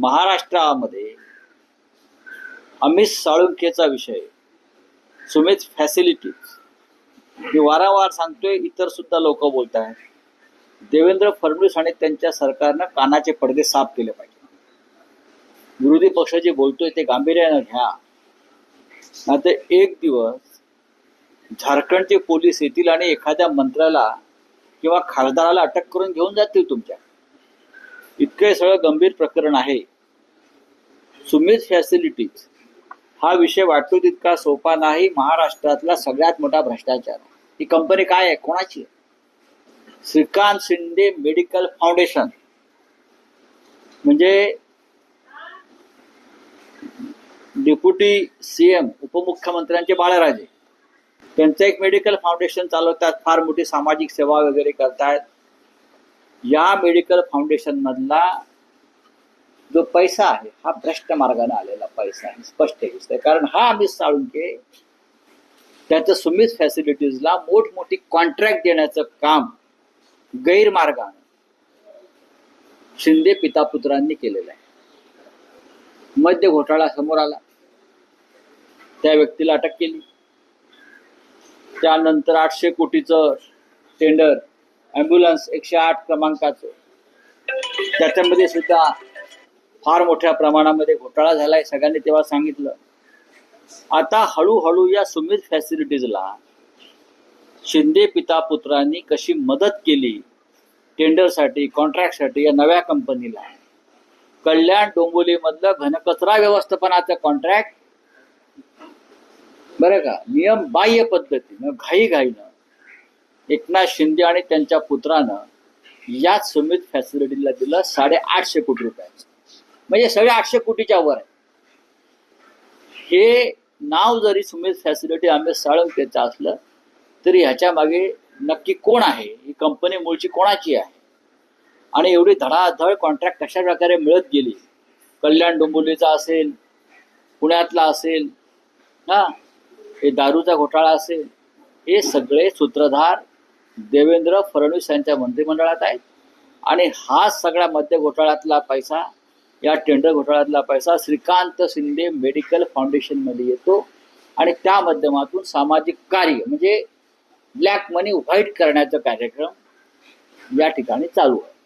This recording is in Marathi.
महाराष्ट्रामध्ये अमित साळुंखेचा विषय सुमित फॅसिलिटीज मी वारंवार सांगतोय इतर सुद्धा लोक बोलत आहेत. देवेंद्र फडणवीस आणि त्यांच्या सरकारनं कानाचे पडदे साफ केले पाहिजे. विरोधी पक्ष जे बोलतोय ते गांभीर्यानं घ्या. आता एक दिवस झारखंडचे पोलीस येतील आणि एखाद्या मंत्र्याला किंवा खासदाराला अटक करून घेऊन जातील तुमच्या. इतके सगळं गंभीर प्रकरण आहे. सुमित फॅसिलिटीज हा विषय वाटतो तितका सोपा नाही. महाराष्ट्रातला सगळ्यात मोठा भ्रष्टाचार. ही कंपनी काय आहे? कोणाची आहे? Shrikant Shinde medical foundation. म्हणजे डेप्युटी सीएम उपमुख्यमंत्र्यांचे बाळराजे. त्यांचं एक मेडिकल फाउंडेशन चालवतात. फार मोठी सामाजिक सेवा वगैरे करतायत या मेडिकल फाउंडेशन मधला जो पैसा आहे हा भ्रष्ट मार्गाने आलेला पैसा आहे. स्पष्ट दिसतंय. कारण हा अमित साळुंके त्याच्या सुमित फॅसिलिटीजला मोठमोठी कॉन्ट्रॅक्ट देण्याचं काम गैरमार्गाने शिंदे पिता पुत्रांनी केलेलं आहे. मद्य घोटाळा समोर आला. त्या व्यक्तीला अटक केली. त्यानंतर आठशे कोटीचं टेंडर ॲम्ब्युलन्स एकशे आठ क्रमांकाचं. त्याच्यामध्ये सुद्धा फार मोठ्या प्रमाणामध्ये घोटाळा झालाय सगळ्यांनी तेव्हा सांगितलं. आता हळूहळू या सुमित फॅसिलिटीजला शिंदे पिता पुत्रांनी कशी मदत केली टेंडरसाठी कॉन्ट्रॅक्टसाठी या नव्या कंपनीला कल्याण डोंबोलीमधलं घनकचरा व्यवस्थापनाचं कॉन्ट्रॅक्ट बरं का? नियम बाह्य पद्धतीनं घाई घाईनं एकनाथ शिंदे आणि त्यांच्या पुत्रानं याच सुमित फॅसिलिटीला दिलं साडेआठशे कोटी रुपयाचं. म्हणजे सगळे आठशे कोटीच्या वर आहे. हे नाव जरी सुमित फॅसिलिटी अमित साळंकेचं असलं तरी ह्याच्या मागे नक्की कोण आहे? ही कंपनी मूळची कोणाची आहे? आणि एवढी धडाधड कॉन्ट्रॅक्ट कशा प्रकारे मिळत गेली? कल्याण डोंबिवलीचा असेल पुण्यातला असेल हा? हे दारूचा घोटाळा असेल हे सगळे सूत्रधार देवेंद्र फडणवीस यांच्या मंत्रिमंडळात आहेत. आणि हा सगळ्या मध्य घोटाळ्यातला पैसा या टेंडर घोटाळ्यातला पैसा श्रीकांत शिंदे मेडिकल फाउंडेशनमध्ये येतो आणि त्या माध्यमातून सामाजिक कार्य म्हणजे ब्लॅक मनी व्हाईट करण्याचा कार्यक्रम या ठिकाणी चालू आहे.